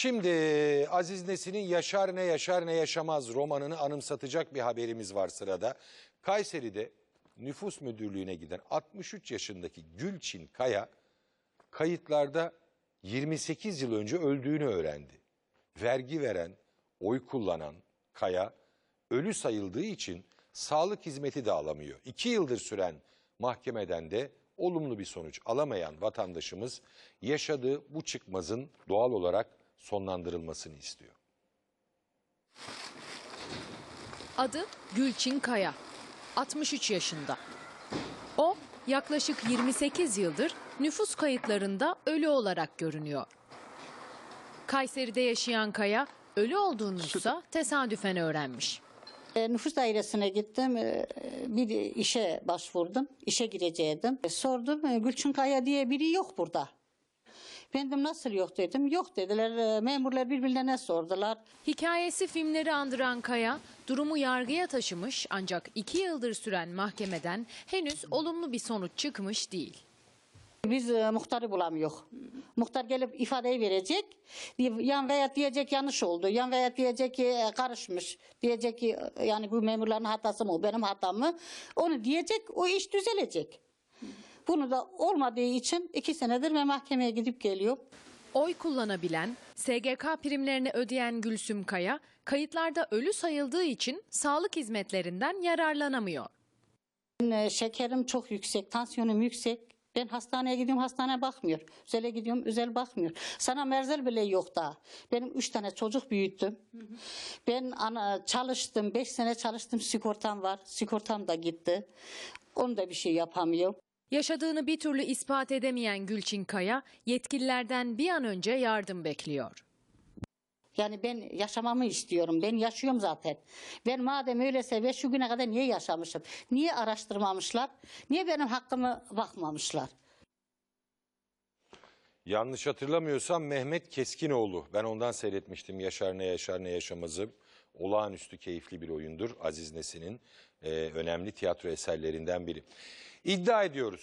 Şimdi Aziz Nesin'in Yaşar ne yaşar ne yaşamaz romanını anımsatacak bir haberimiz var sırada. Kayseri'de nüfus müdürlüğüne giden 63 yaşındaki Gülçin Kaya kayıtlarda 28 yıl önce öldüğünü öğrendi. Vergi veren, oy kullanan Kaya ölü sayıldığı için sağlık hizmeti de alamıyor. İki yıldır süren mahkemeden de olumlu bir sonuç alamayan vatandaşımız yaşadığı bu çıkmazın doğal olarak sonlandırılmasını istiyor. Adı Gülçin Kaya. 63 yaşında. O yaklaşık 28 yıldır nüfus kayıtlarında ölü olarak görünüyor. Kayseri'de yaşayan Kaya ölü olduğunuysa tesadüfen öğrenmiş. E, nüfus dairesine gittim. e, Bir işe başvurdum. İşe gireceğim. E, Sordum. e, Gülçin Kaya diye biri yok burada. Ben dedim nasıl yok dedim. Yok dediler. E, Memurlar birbirlerine sordular. Hikayesi filmleri andıran Kaya durumu yargıya taşımış ancak iki yıldır süren mahkemeden henüz olumlu bir sonuç çıkmış değil. Biz e, muhtarı bulamıyor. Muhtar gelip ifadeyi verecek. Yan veya diyecek yanlış oldu. Yan veya diyecek ki e, karışmış. Diyecek ki e, yani bu memurların hatası mı? Benim hatam mı? Onu diyecek. O iş düzelecek. Bunu da olmadığı için iki senedir ben mahkemeye gidip geliyorum. Oy kullanabilen, SGK primlerini ödeyen Gülsüm Kaya, kayıtlarda ölü sayıldığı için sağlık hizmetlerinden yararlanamıyor. E, Şekerim çok yüksek, tansiyonum yüksek. Ben hastaneye gidiyorum, hastane bakmıyor. Üzele gidiyorum, üzel bakmıyor. Sana merzel bile yok daha. Benim üç tane çocuk büyüttüm. Ben ana, çalıştım, beş sene çalıştım, sigortam var. Sigortam da gitti. Onu da bir şey yapamıyorum. Yaşadığını bir türlü ispat edemeyen Gülçin Kaya, yetkililerden bir an önce yardım bekliyor. Yani ben yaşamamı istiyorum. Ben yaşıyorum zaten. Ben madem öyleyse ve şu güne kadar niye yaşamışım? Niye araştırmamışlar? Niye benim hakkımı bakmamışlar? Yanlış hatırlamıyorsam Mehmet Keskinoğlu. Ben ondan seyretmiştim Yaşar ne yaşar ne yaşamazı. Olağanüstü keyifli bir oyundur. Aziz Nesin'in e, önemli tiyatro eserlerinden biri. İddia ediyoruz